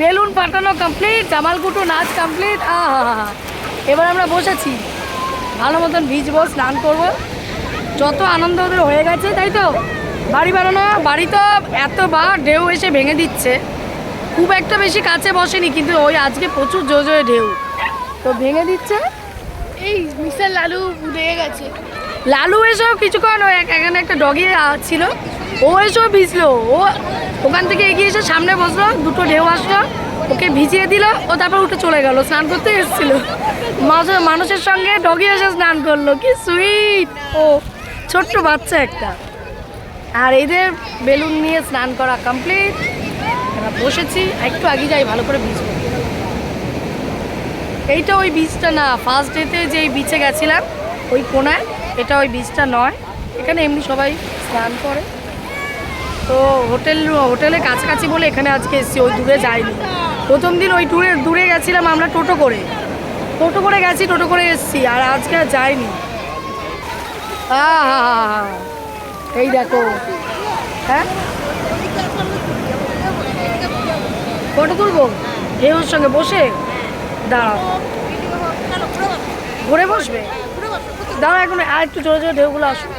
Balloon ফাটানো complete জামালকুটু নাচ complete আহা এবার আমরা বসেছি। ভালো মতন ভিজবো স্নান করব। যত আনন্দ ওদের হয়ে গেছে তাই তো? বাড়ি বানানো বাড়ি তো এতবার ঢেউ এসে ভেঙে দিচ্ছে। খুব একটা বেশি কাছে বসেনি কিন্তু ওই আজকে প্রচুর জোরে জোরে ঢেউ। তো ভেঙে দিচ্ছে। এই মিস্টার লালু লেগে গেছে। লালু এসেও কিছুক্ষণ ওই এখানে একটা ডগি ছিল। ও এসেও ভিজলো। ও ওখান থেকে এগিয়ে এসে সামনে বসল, দুটো ঢেউ আসলো, ওকে ভিজিয়ে দিল, ও তারপর উঠে চলে গেল, স্নান করতে এসেছিল। মাঝে- মানুষের সঙ্গে ডগি এসে স্নান করল, কি সুইট ও, ছোট্ট বাচ্চা একটা। আর এদের বেলুন নিয়ে স্নান করা কমপ্লিট বসেছি, একটু আগে যাই, ভালো করে ভিজবো। এইটা ওই বীজটা না ফার্স্ট ডেতে যে বিচে গেছিলাম, ওই কোনায়, এটা ওই বীজটা নয়। এখানে এমনি সবাই স্নান করে। তো হোটেল, হোটেলের কাছাকাছি বলে এখানে আজকে এসেছি, ওই দূরে যাইনি। প্রথম দিন ওই দূরে দূরে গেছিলাম আমরা টোটো করে। টোটো করে গেছি, টোটো করে এসেছি, আর আজকে আর যাইনি। আহা এই দেখো। হ্যাঁ? ফটো তুলবো? ঢেউর সঙ্গে বসে? দাঁড়াও। ঘুরে বসবে? দাঁড়াও এখন আর একটু জোরে জোরে ঢেউগুলো আসবে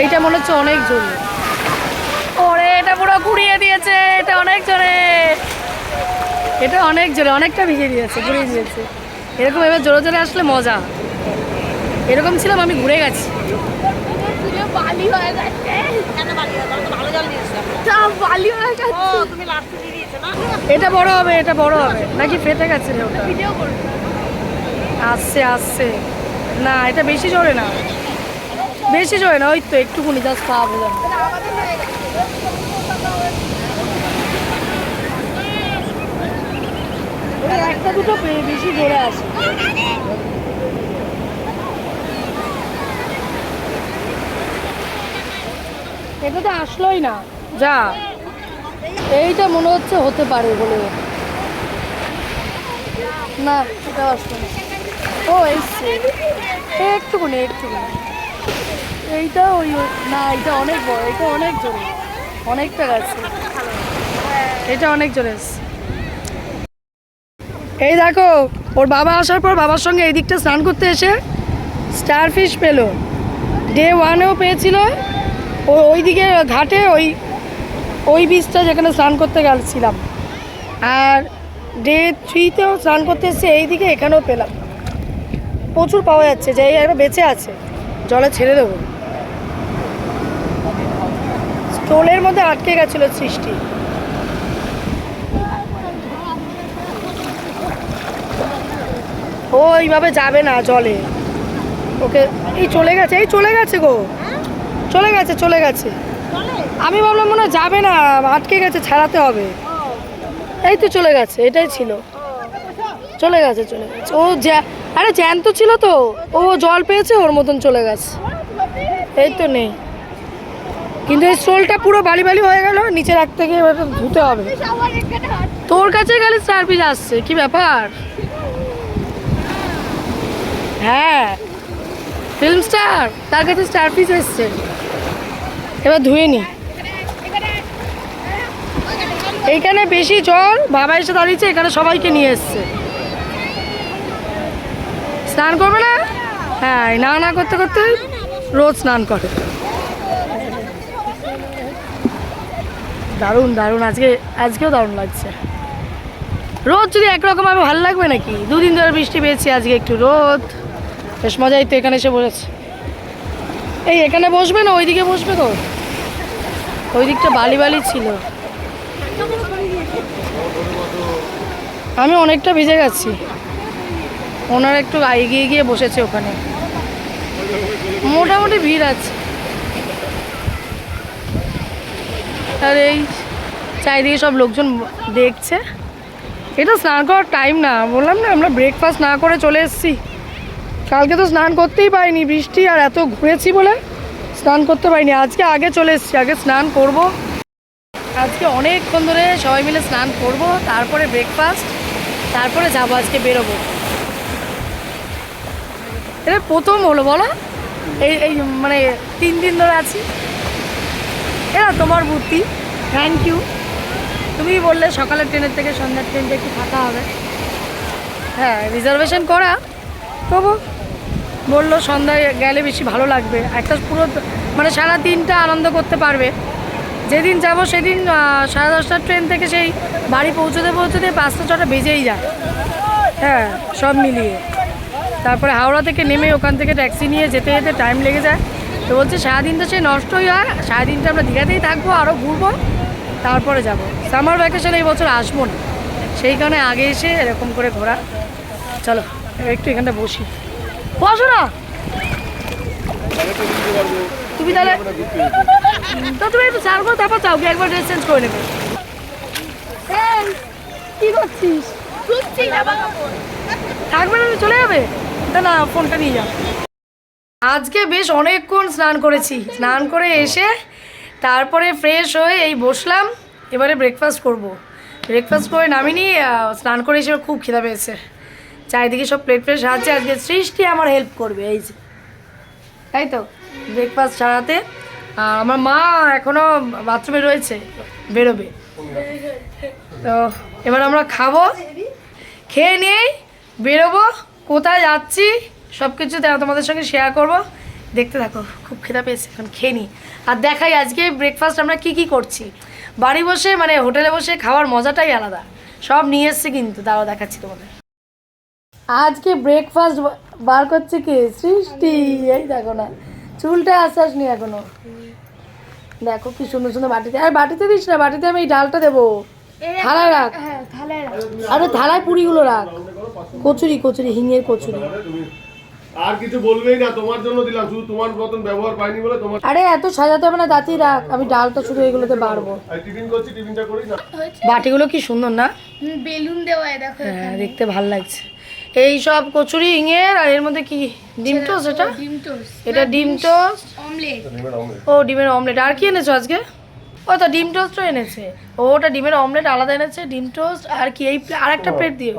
এইটা মনে হচ্ছে অনেক জোরে ওরে এটা পুরো ঘুরিয়ে দিয়েছে, এটা অনেক জোরে। এটা অনেক জোরে, অনেকটা ভিজে দিয়েছে, ঘুরিয়ে দিয়েছে। এরকম এবার জোরে জোরে আসলে মজা। এরকম ছিলাম আমি ঘুরে গেছি। বালি বালি হয়ে না? এটা বড় হবে, এটা বড় হবে। নাকি ফেটে গেছে ঢেউটা আসছে আসছে। না, এটা বেশি জোরে না। বেশি জোরে না, ওই তো একটুকুনি জাস্ট পা বোঝানো একটা দুটো বেশি জোরে আসে। এটা তো আসলোই না। যা। এইটা মনে হচ্ছে হতে পারে বলে। না, এটা আসলো না। ও এসছে একটুকুনি একটুকুনি এইটা ওই না এটা অনেক বড়, এটা অনেক জোরে। অনেকটা গেছে এটা অনেক জোরে এই দেখো, ওর বাবা আসার পর বাবার সঙ্গে এই দিকটা স্নান করতে এসে স্টারফিশ পেল। ডে ওয়ানেও পেয়েছিল। ও ওই দিকে ঘাটে ওই ওই বীজটা যেখানে স্নান করতে গেছিলাম। আর ডে থ্রিতেও স্নান করতে এসেছে এই দিকে এখানেও পেলাম। প্রচুর পাওয়া যাচ্ছে, যে এই একটা বেঁচে আছে। জলে ছেড়ে দেবো। স্টোলের মধ্যে আটকে গেছিল সৃষ্টি। ও এইভাবে যাবে না জলে। ওকে, এই চলে গেছে, এই চলে গেছে গো। চলে গেছে চলে গেছে। আমি ভাবলাম মনে যাবে না, আটকে গেছে, ছাড়াতে হবে। এই তো চলে গেছে, এটাই ছিল। চলে গেছে চলে গেছে। ও আরে জ্যান্ত ছিল তো। ও জল পেয়েছে, ওর মতন চলে গেছে। এই তো নেই। কিন্তু এই স্টোলটা পুরো বালি বালি হয়ে গেল, নিচে রাখতে গিয়ে এবার ধুতে হবে। তোর কাছে গেলে স্টার পিস আসছে, কি ব্যাপার? হ্যাঁ ফিল্ম স্টার তার কাছে স্টার পিস এসছে। এবার ধুয়ে নি। এইখানে বেশি জল, বাবা এসে দাঁড়িয়েছে, এখানে সবাইকে নিয়ে এসছে। স্নান করবে না? হ্যাঁ না না করতে করতে রোজ স্নান করে। দারুণ দারুণ। আজকে, আজকেও দারুণ লাগছে। রোদ যদি একরকম ভাবে ভালো লাগবে নাকি? দুদিন ধরে বৃষ্টি পেয়েছি আজকে একটু রোদ। বেশ মজাই তো এখানে এসে বসেছে। এই এখানে বসবে না, ওইদিকে বসবে তো। ওই দিকটা বালি বালি ছিল। আমি অনেকটা ভিজে গেছি। ওনারা একটু এগিয়ে গিয়ে বসেছে ওখানে। মোটামুটি ভিড় আছে। আর এই চারিদিকে সব লোকজন দেখছে। এটা স্নান করার টাইম না। বললাম না, আমরা ব্রেকফাস্ট না করে চলে এসেছি। কালকে তো স্নান করতেই পারিনি, বৃষ্টি আর এত ঘুরেছি বলে স্নান করতে পারিনি। আজকে আগে চলে এসেছি, আগে স্নান করব। আজকে অনেকক্ষণ ধরে সবাই মিলে স্নান করব, তারপরে ব্রেকফাস্ট তারপরে যাব আজকে বেরোবো। এটা প্রথম হলো, বলো? এই এই মানে তিন দিন ধরে আছি। এরা তোমার বুদ্ধি। থ্যাংক ইউ তুমি বললে সকালের ট্রেনের থেকে সন্ধ্যার ট্রেনটা একটু ফাঁকা হবে। হ্যাঁ রিজার্ভেশন করা। তবু বলল সন্ধ্যায় গেলে বেশি ভালো লাগবে। একটা পুরো মানে সারা দিনটা আনন্দ করতে পারবে। যেদিন যাব সেদিন সাড়ে দশটার ট্রেন থেকে সেই বাড়ি পৌঁছতে পৌঁছতে পাঁচটা ছটা বেজেই যায়। হ্যাঁ সব মিলিয়ে। তারপরে হাওড়া থেকে নেমে ওখান থেকে ট্যাক্সি নিয়ে যেতে যেতে টাইম লেগে যায়। তো বলছে তো সে নষ্টই হয় সারাদিনটা আমরা দীঘাতেই থাকব আরও ঘুরবো তারপরে যাব। সামার ভ্যাকেশন এই বছর আসব না। সেই কারণে আগে এসে এরকম করে ঘোরা। চলো একটু এখানটা বসি। বসো না! তুমি তাহলে তো তুমি একটু চাল করো তারপর চাও একবার ড্রেস চেঞ্জ করে নেবে। কি করছিস? থাকবে না চলে যাবে? না ফোনটা নিয়ে যাও। আজকে বেশ অনেকক্ষণ স্নান করেছি। স্নান করে এসে তারপরে ফ্রেশ হয়ে এই বসলাম, এবারে ব্রেকফাস্ট করব। ব্রেকফাস্ট করে নামিনি স্নান করে এসে খুব খিদা পেয়েছে। চারিদিকে সব প্লেট প্লেট সাজাচ্ছে আজকে সৃষ্টি আমার হেল্প করবে, এই যে। তাই তো? ব্রেকফাস্ট সারাতে আমার মা এখনও বাথরুমে রয়েছে, বেরোবে। তো, এবার আমরা খাব, খেয়ে নিয়েই বেরোবো, কোথায় যাচ্ছি সব কিছু তে- তোমাদের সঙ্গে শেয়ার করব। দেখতে থাকো খুব খেদা পেয়েছে এখন খেয়ে নিই আর দেখাই আজকে ব্রেকফাস্ট আমরা কি কি করছি? বাড়ি বসে মানে হোটেলে বসে খাওয়ার মজাটাই আলাদা। সব নিয়ে এসছে কিন্তু তাও দেখাচ্ছি তোমাদের। আজকে ব্রেকফাস্ট বার করছে কে? সৃষ্টি এই দেখো না চুলটা আশ্বাস নি এখনও। দেখো কি সুন্দর সুন্দর বাটিতে আর বাটিতে দিস না বাটিতে আমি এই ডালটা দেবো। হ্যাঁ থালায় রাখ। আরে থালায় পুরিগুলো রাখ। কচুরি কচুরি হিঙের কচুরি। আর কিছু বলবেই না তোমার জন্য দিলাম শুধু তোমার মতন ব্যবহার পাইনি বলে তোমার আরে এত সাজাতে হবে না দাঁতি রাখ আমি ডালটা শুধু এগুলোতে বাড়বো। টিফিন করছি টিফিনটা করি না। বাটিগুলো কি সুন্দর না? বেলুন দেওয়া দেখো হ্যাঁ দেখতে ভালো লাগছে। এই সব কচুরি হিঙের আর এর মধ্যে কি? ডিম টোস্ট এটা? ডিম টোস্ট। এটা ডিম টোস্ট? অমলেট। ও ডিমের অমলেট। আর কি এনেছো আজকে? ও তো ডিম টোস্টও এনেছে। ও ওটা ডিমের অমলেট আলাদা এনেছে ডিম টোস্ট আর কি? এই আর একটা প্লেট দিও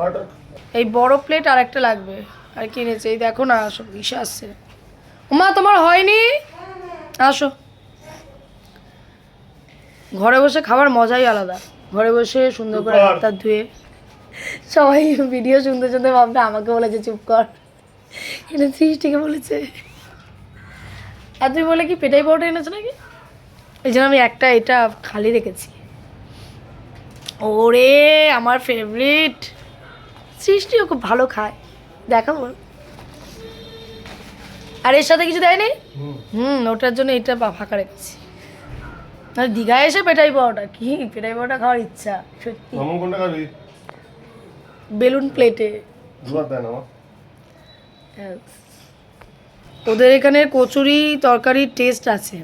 এই বড় প্লেট আর একটা লাগবে। আর কি এনেছে? এই দেখো না আসো ইসে আসছে। মা তোমার হয়নি? আসো। ঘরে বসে খাবার মজাই আলাদা। ঘরে বসে সুন্দর করে হাত ধুয়ে সবাই ভিডিও শুনতে শুনতে ভাবতে আমাকে বলেছে চুপ কর। এটা সৃষ্টিকে বলেছে। আর তুই বলে কি পেটাই পাউডার এনেছো নাকি? এই জন্য আমি একটা এটা খালি রেখেছি। ওরে আমার ফেভারিট সৃষ্টিও খুব ভালো খায়। দেখাবো আর এর সাথে কিছু দেয়নি? হুম। ওটার জন্য এটা ফাঁকা রেখেছি। আর দীঘায় এসে পেটাই পাওয়াটা কি? পেটাই পাওয়াটা খাওয়ার ইচ্ছা সত্যি। বেলুন প্লেটে। ওদের এখানে কচুরি তরকারির টেস্ট আছে।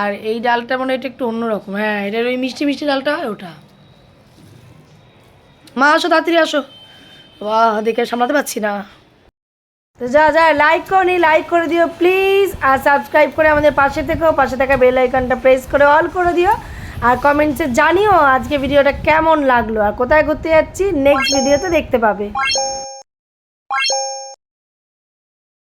আর এই ডালটা মানে এটা একটু অন্যরকম। হ্যাঁ এটার ওই মিষ্টি মিষ্টি ডালটা হয় ওটা। মা আসো তাড়াতাড়ি আসো। দেখে সামলাতে পারছি না। তো যা যা লাইক করনি লাইক করে দিও প্লিজ আর সাবস্ক্রাইব করে আমাদের পাশে থেকো, পাশে থাকা বেল আইকনটা প্রেস করে অল করে দিও। আর কমেন্টসে জানিও আজকে ভিডিওটা কেমন লাগল, আর কোথায় ঘুরতে যাচ্ছি নেক্সট ভিডিওতে দেখতে পাবে।